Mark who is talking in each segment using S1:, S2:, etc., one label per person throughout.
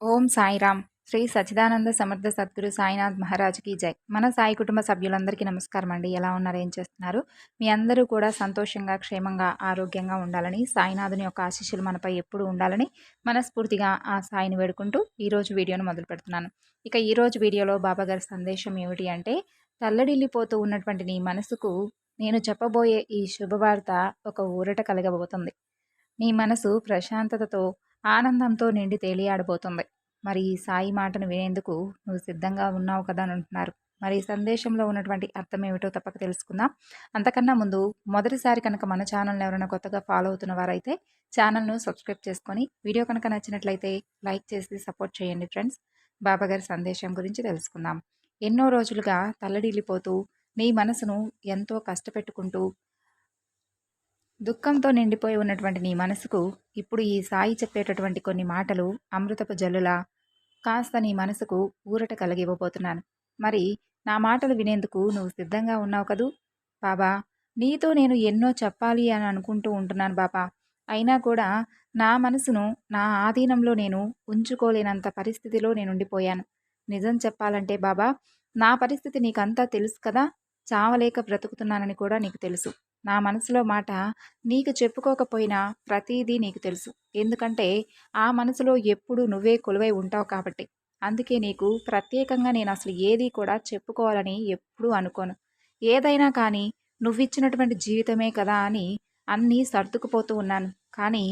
S1: ఓం సాయిరామ్. శ్రీ సచ్చిదానంద సమర్థ సద్గురు సాయినాథ్ మహారాజ్కి జై. మన సాయి కుటుంబ సభ్యులందరికీ నమస్కారం అండి. ఎలా ఉన్నారు? ఏం చేస్తున్నారు? మీ అందరూ కూడా సంతోషంగా క్షేమంగా ఆరోగ్యంగా ఉండాలని సాయినాథుని యొక్క ఆశీస్సులు మనపై ఎప్పుడు ఉండాలని మనస్ఫూర్తిగా ఆ సాయిని వేడుకుంటూ ఈరోజు వీడియోను మొదలు పెడుతున్నాను. ఇక ఈరోజు వీడియోలో బాబాగారి సందేశం ఏమిటి అంటే తల్లడిల్లిపోతూ ఉన్నటువంటి నీ మనసుకు నేను చెప్పబోయే ఈ శుభవార్త ఒక ఊరట కలగబోతుంది. నీ మనసు ప్రశాంతతతో ఆనందంతో నిండి తేలియాడబోతుంది. మరి ఈ సాయి మాటను వినేందుకు నువ్వు సిద్ధంగా ఉన్నావు కదా అని అంటున్నారు. మరి సందేశంలో ఉన్నటువంటి అర్థం ఏమిటో తప్పక తెలుసుకుందాం. అంతకన్నా ముందు మొదటిసారి కనుక మన ఛానల్ని ఎవరైనా కొత్తగా ఫాలో అవుతున్న వారైతే ఛానల్ను సబ్స్క్రైబ్ చేసుకొని వీడియో కనుక నచ్చినట్లయితే లైక్ చేసి సపోర్ట్ చేయండి ఫ్రెండ్స్. బాబాగారి సందేశం గురించి తెలుసుకుందాం. ఎన్నో రోజులుగా తల్లడిల్లిపోతూ నీ మనసును ఎంతో కష్టపెట్టుకుంటూ దుఃఖంతో నిండిపోయి ఉన్నటువంటి నీ మనసుకు ఇప్పుడు ఈ సాయి చెప్పేటటువంటి కొన్ని మాటలు అమృతపు జల్లులా కాస్త నీ మనసుకు ఊరట కలిగివ్వబోతున్నాను మరి నా మాటలు వినేందుకు నువ్వు సిద్ధంగా ఉన్నావు కదూ? బాబా నీతో నేను ఎన్నో చెప్పాలి అని అనుకుంటూ ఉంటున్నాను బాబా. అయినా కూడా నా మనసును నా ఆధీనంలో నేను ఉంచుకోలేనంత పరిస్థితిలో నేను ఉండిపోయాను. నిజం చెప్పాలంటే బాబా నా పరిస్థితి నీకంతా తెలుసు కదా? చావలేక బ్రతుకుతున్నానని కూడా నీకు తెలుసు. నా మనసులో మాట నీకు చెప్పుకోకపోయినా ప్రతిదీ నీకు తెలుసు. ఎందుకంటే ఆ మనసులో ఎప్పుడు నువ్వే కొలువై ఉంటావు కాబట్టి. అందుకే నీకు ప్రత్యేకంగా నేను అసలు ఏది కూడా చెప్పుకోవాలని ఎప్పుడూ అనుకోను. ఏదైనా కానీ నువ్విచ్చినటువంటి జీవితమే కదా అని అన్నీ సర్దుకుపోతూ ఉన్నాను. కానీ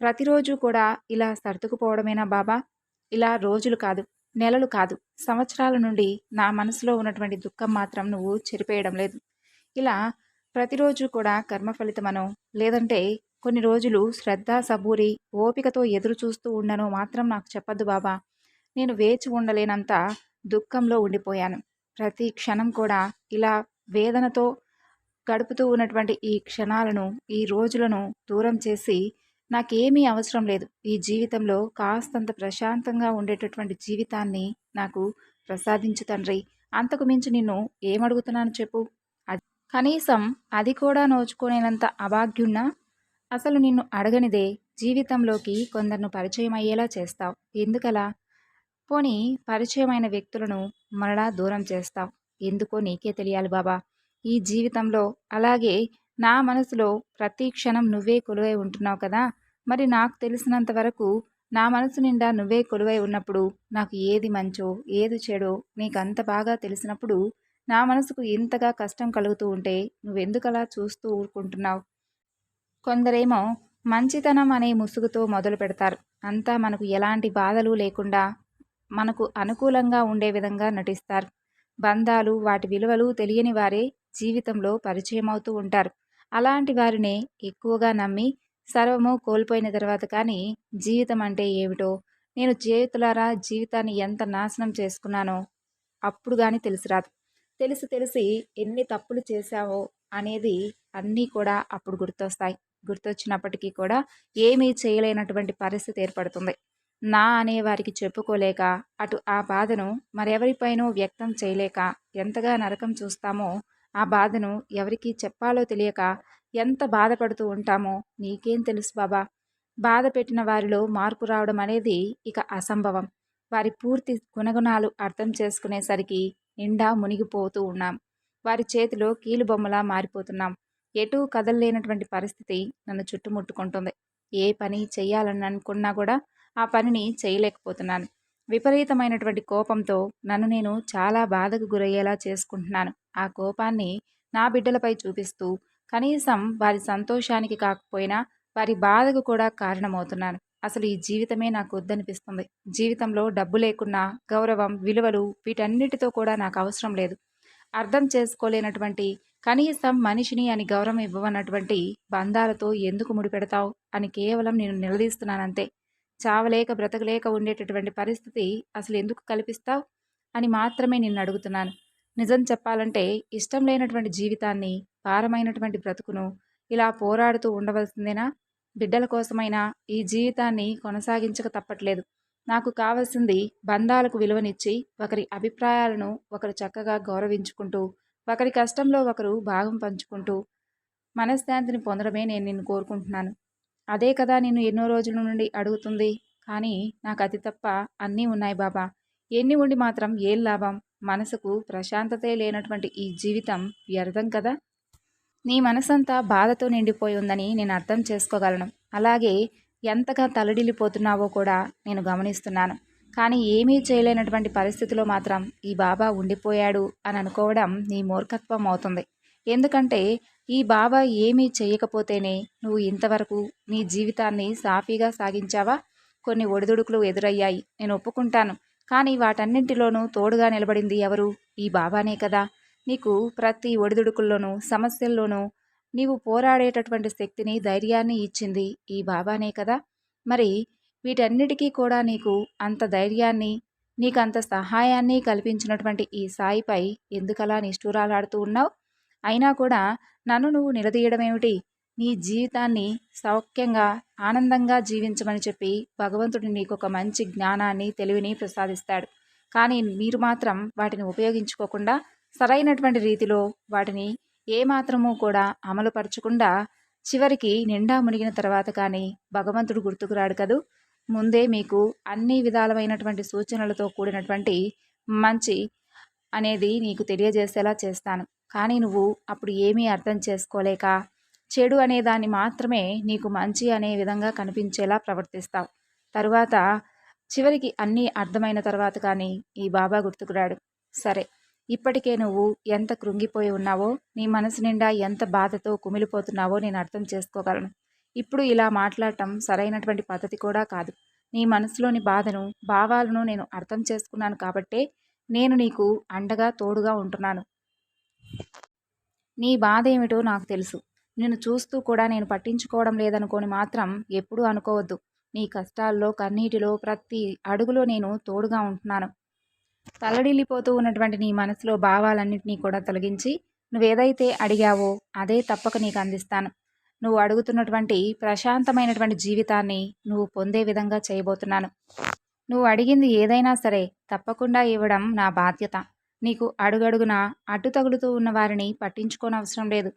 S1: ప్రతిరోజు కూడా ఇలా సర్దుకుపోవడమేనా బాబా? ఇలా రోజులు కాదు నెలలు కాదు సంవత్సరాల నుండి నా మనసులో ఉన్నటువంటి దుఃఖం మాత్రం నువ్వు చెరిపేయడం లేదు. ఇలా ప్రతిరోజు కూడా కర్మ ఫలితమనో లేదంటే కొన్ని రోజులు శ్రద్ధ సబూరి ఓపికతో ఎదురు చూస్తూ ఉండనో మాత్రం నాకు చెప్పద్దు బాబా. నేను వేచి ఉండలేనంత దుఃఖంలో ఉండిపోయాను. ప్రతి క్షణం కూడా ఇలా వేదనతో గడుపుతూ ఉన్నటువంటి ఈ క్షణాలను ఈ రోజులను దూరం చేసి నాకేమీ అవసరం లేదు. ఈ జీవితంలో కాస్తంత ప్రశాంతంగా ఉండేటటువంటి జీవితాన్ని నాకు ప్రసాదించు తండ్రి. అంతకు మించి నిన్ను ఏమడుగుతున్నాను చెప్పు? కనీసం అది కూడా నోచుకోలేనంత అభాగ్యున్నా అసలు నిన్ను అడగనిదే జీవితంలోకి కొందరిను పరిచయం అయ్యేలా చేస్తావు. ఎందుకలా? పోనీ పరిచయమైన వ్యక్తులను మరలా దూరం చేస్తావు. ఎందుకో నీకే తెలియాలి బాబా. ఈ జీవితంలో అలాగే నా మనసులో ప్రతి క్షణం నువ్వే కొలువై ఉంటున్నావు కదా? మరి నాకు తెలిసినంత వరకు నా మనసు నిండా నువ్వే కొలువై ఉన్నప్పుడు నాకు ఏది మంచో ఏది చెడో నీకు అంత బాగా తెలిసినప్పుడు నా మనసుకు ఇంతగా కష్టం కలుగుతూ ఉంటే నువ్వెందుకలా చూస్తూ ఊరుకుంటున్నావు? కొందరేమో మంచితనం అనే ముసుగుతో మొదలు పెడతారు. అంతా మనకు ఎలాంటి బాధలు లేకుండా మనకు అనుకూలంగా ఉండే విధంగా నటిస్తారు. బంధాలు వాటి విలువలు తెలియని వారే జీవితంలో పరిచయం అవుతూ ఉంటారు. అలాంటి వారినే ఎక్కువగా నమ్మి సర్వము కోల్పోయిన తర్వాత కానీ జీవితం అంటే ఏమిటో నేను చేతులారా జీవితాన్ని ఎంత నాశనం చేసుకున్నానో అప్పుడు కానీ తెలిసిరాదు. తెలిసి తెలిసి ఎన్ని తప్పులు చేశావో అనేది అన్నీ కూడా అప్పుడు గుర్తొస్తాయి. గుర్తొచ్చినప్పటికీ కూడా ఏమీ చేయలేనటువంటి పరిస్థితి ఏర్పడుతుంది. నా అనే వారికి చెప్పుకోలేక అటు ఆ బాధను మరెవరిపైనో వ్యక్తం చేయలేక ఎంతగా నరకం చూస్తామో ఆ బాధను ఎవరికి చెప్పాలో తెలియక ఎంత బాధపడుతూ ఉంటామో నీకేం తెలుసు బాబా. బాధ పెట్టిన వారిలో మార్పు రావడం అనేది ఇక అసంభవం. వారి పూర్తి గుణగుణాలు అర్థం చేసుకునేసరికి నిండా మునిగిపోతూ ఉన్నాం. వారి చేతిలో కీలుబొమ్మలా మారిపోతున్నాం. ఎటూ కదలలేనటువంటి పరిస్థితి నన్ను చుట్టుముట్టుకుంటుంది. ఏ పని చేయాలని అనుకున్నా కూడా ఆ పనిని చేయలేకపోతున్నాను విపరీతమైనటువంటి కోపంతో నన్ను నేను చాలా బాధకు గురయ్యేలా చేసుకుంటున్నాను. ఆ కోపాన్ని నా బిడ్డలపై చూపిస్తూ కనీసం వారి సంతోషానికి కాకపోయినా వారి బాధకు కూడా కారణమవుతున్నాను. అసలు ఈ జీవితమే నాకు వద్దనిపిస్తుంది జీవితంలో డబ్బు లేకున్నా గౌరవం విలువలు వీటన్నిటితో కూడా నాకు అవసరం లేదు. అర్థం చేసుకోలేనటువంటి కనీసం మనిషిని అని గౌరవం ఇవ్వనటువంటి బంధాలతో ఎందుకు ముడిపెడతావు అని కేవలం నేను నిలదీస్తున్నానంతే. చావలేక బ్రతకలేక ఉండేటటువంటి పరిస్థితి అసలు ఎందుకు కల్పిస్తావు అని మాత్రమే నిన్ను అడుగుతున్నాను. నిజం చెప్పాలంటే ఇష్టం లేనటువంటి జీవితాన్ని భారమైనటువంటి బ్రతుకును ఇలా పోరాడుతూ ఉండవలసిందేనా? బిడ్డల కోసమైనా ఈ జీవితాన్ని కొనసాగించక తప్పట్లేదు. నాకు కావలసింది బంధాలకు విలువనిచ్చి ఒకరి అభిప్రాయాలను ఒకరు చక్కగా గౌరవించుకుంటూ ఒకరి కష్టంలో ఒకరు భాగం పంచుకుంటూ మనశ్శాంతిని పొందడమే నేను నిన్ను కోరుకుంటున్నాను. అదే కదా నేను ఎన్నో రోజుల నుండి అడుగుతుంది. కానీ నాకు అది తప్ప అన్నీ ఉన్నాయి బాబా. ఎన్ని ఉండి మాత్రం ఏం లాభం? మనసుకు ప్రశాంతతే లేనటువంటి ఈ జీవితం వ్యర్థం కదా. నీ మనసంతా బాధతో నిండిపోయి ఉందని నేను అర్థం చేసుకోగలను. అలాగే ఎంతగా తలడిల్లిపోతున్నావో కూడా నేను గమనిస్తున్నాను. కానీ ఏమీ చేయలేనటువంటి పరిస్థితిలో మాత్రం ఈ బాబా ఉండిపోయాడు అని అనుకోవడం నీ మూర్ఖత్వం అవుతుంది. ఎందుకంటే ఈ బాబా ఏమీ చేయకపోతేనే నువ్వు ఇంతవరకు నీ జీవితాన్ని సాఫీగా సాగించావా? కొన్ని ఒడిదుడుకులు ఎదురయ్యాయి. నేను ఒప్పుకుంటాను. కానీ వాటన్నింటిలోనూ తోడుగా నిలబడింది ఎవరు? ఈ బాబానే కదా. నీకు ప్రతి ఒడిదుడుకుల్లోనూ సమస్యల్లోనూ నీవు పోరాడేటటువంటి శక్తిని ధైర్యాన్ని ఇచ్చింది ఈ బాబానే కదా? మరి వీటన్నిటికీ కూడా నీకు అంత ధైర్యాన్ని నీకు అంత సహాయాన్ని కల్పించినటువంటి ఈ సాయిపై ఎందుకలా నిష్ఠూరాలాడుతూ ఉన్నావు? అయినా కూడా నన్ను నువ్వు నిలదీయడమేమిటి? నీ జీవితాన్ని సౌఖ్యంగా ఆనందంగా జీవించమని చెప్పి భగవంతుడు నీకు ఒక మంచి జ్ఞానాన్ని తెలివిని ప్రసాదిస్తాడు. కానీ మీరు మాత్రం వాటిని ఉపయోగించుకోకుండా సరైనటువంటి రీతిలో వాటిని ఏమాత్రము కూడా అమలుపరచకుండా చివరికి నిండా మునిగిన తర్వాత కానీ భగవంతుడు గుర్తుకురాడు కదూ? ముందే మీకు అన్ని విధాలమైనటువంటి సూచనలతో కూడినటువంటి మంచి అనేది నీకు తెలియజేసేలా చేస్తాను. కానీ నువ్వు అప్పుడు ఏమీ అర్థం చేసుకోలేక చెడు అనే దాన్ని మాత్రమే నీకు మంచి అనే విధంగా కనిపించేలా ప్రవర్తిస్తావు. తరువాత చివరికి అన్నీ అర్థమైన తర్వాత కానీ ఈ బాబా గుర్తుకురాడు సరే. ఇప్పటికే నువ్వు ఎంత కృంగిపోయి ఉన్నావో నీ మనసు నిండా ఎంత బాధతో కుమిలిపోతున్నావో నేను అర్థం చేసుకోగలను. ఇప్పుడు ఇలా మాట్లాడటం సరైనటువంటి పద్ధతి కూడా కాదు. నీ మనసులోని బాధను భావాలను నేను అర్థం చేసుకున్నాను కాబట్టే నేను నీకు అండగా తోడుగా ఉంటున్నాను. నీ బాధ ఏమిటో నాకు తెలుసు. నిన్ను చూస్తూ కూడా నేను పట్టించుకోవడం లేదనుకొని మాత్రం ఎప్పుడూ అనుకోవద్దు. నీ కష్టాల్లో కన్నీటిలో ప్రతి అడుగులో నేను తోడుగా ఉంటున్నాను. తల్లడిల్లిపోతూ ఉన్నటువంటి నీ మనసులో భావాలన్నింటినీ కూడా తొలగించి నువ్వేదైతే అడిగావో అదే తప్పక నీకు అందిస్తాను. నువ్వు అడుగుతున్నటువంటి ప్రశాంతమైనటువంటి జీవితాన్ని నువ్వు పొందే విధంగా చేయబోతున్నాను. నువ్వు అడిగింది ఏదైనా సరే తప్పకుండా ఇవ్వడం నా బాధ్యత. నీకు అడుగడుగున అడ్డు తగులుతూ ఉన్న వారిని పట్టించుకోనవసరం లేదు.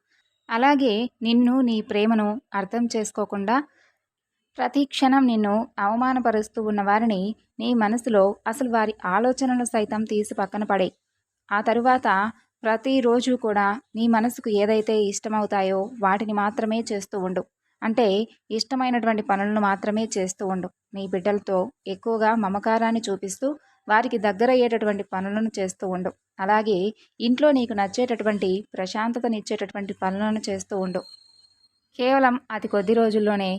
S1: అలాగే నిన్ను నీ ప్రేమను అర్థం చేసుకోకుండా ప్రతి క్షణం నిన్ను అవమానపరుస్తూ ఉన్న వారిని నీ మనసులో అసలు వారి ఆలోచనలు సైతం తీసి పక్కన పడే. ఆ తరువాత ప్రతిరోజు కూడా నీ మనసుకు ఏదైతే ఇష్టమవుతాయో వాటిని మాత్రమే చేస్తూ ఉండు. అంటే ఇష్టమైనటువంటి పనులను మాత్రమే చేస్తూ ఉండు. నీ బిడ్డలతో ఎక్కువగా మమకారాన్ని చూపిస్తూ వారికి దగ్గరయ్యేటటువంటి పనులను చేస్తూ ఉండు. అలాగే ఇంట్లో నీకు నచ్చేటటువంటి ప్రశాంతతనిచ్చేటటువంటి పనులను చేస్తూ ఉండు. కేవలం అతి కొద్ది రోజుల్లోనే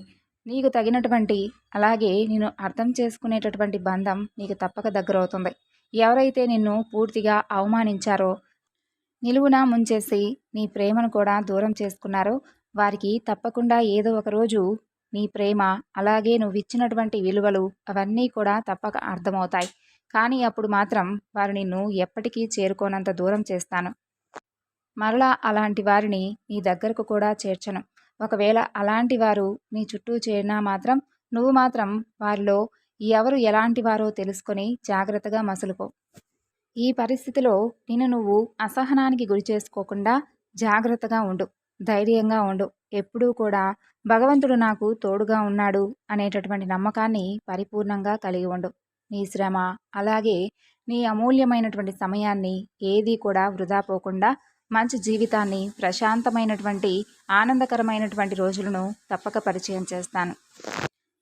S1: నీకు తగినటువంటి అలాగే నేను అర్థం చేసుకునేటటువంటి బంధం నీకు తప్పక దగ్గరవుతుంది. ఎవరైతే నిన్ను పూర్తిగా అవమానించారో నిలువున ముంచేసి నీ ప్రేమను కూడా దూరం చేసుకున్నారో వారికి తప్పకుండా ఏదో ఒక రోజు నీ ప్రేమ అలాగే నువ్వు ఇచ్చినటువంటి విలువలు అవన్నీ కూడా తప్పక అర్థమవుతాయి. కానీ అప్పుడు మాత్రం వారు నిన్ను ఎప్పటికీ చేరుకోనంత దూరం చేస్తాను. మరలా అలాంటి వారిని నీ దగ్గరకు కూడా చేర్చను. ఒకవేళ అలాంటి వారు నీ చుట్టూ చేరినా మాత్రం నువ్వు మాత్రం వారిలో ఎవరు ఎలాంటి వారో తెలుసుకొని జాగ్రత్తగా మసులుకో. ఈ పరిస్థితిలో నిన్ను నువ్వు అసహనానికి గురి చేసుకోకుండా జాగ్రత్తగా ఉండు ధైర్యంగా ఉండు. ఎప్పుడూ కూడా భగవంతుడు నాకు తోడుగా ఉన్నాడు అనేటటువంటి నమ్మకాన్ని పరిపూర్ణంగా కలిగి ఉండు. నీ శ్రమ అలాగే నీ అమూల్యమైనటువంటి సమయాన్ని ఏదీ కూడా వృధా పోకుండా మంచి జీవితాన్ని ప్రశాంతమైనటువంటి ఆనందకరమైనటువంటి రోజులను తప్పక పరిచయం చేస్తాను.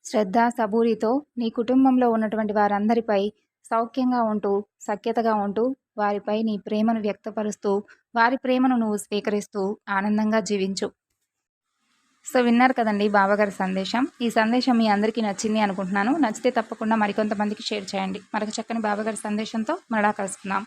S1: శ్రద్ధ సబూరితో నీ కుటుంబంలో ఉన్నటువంటి వారందరిపై సౌఖ్యంగా ఉంటూ సఖ్యతగా ఉంటూ వారిపై నీ ప్రేమను వ్యక్తపరుస్తూ వారి ప్రేమను నువ్వు స్వీకరిస్తూ ఆనందంగా జీవించు. సో విన్నారు కదండి బావగారి సందేశం. ఈ సందేశం మీ అందరికీ నచ్చింది అనుకుంటున్నాను. నచ్చితే తప్పకుండా మరికొంతమందికి షేర్ చేయండి. మరొక చక్కని బావగారి సందేశంతో మరలా కలుసుకుందాం.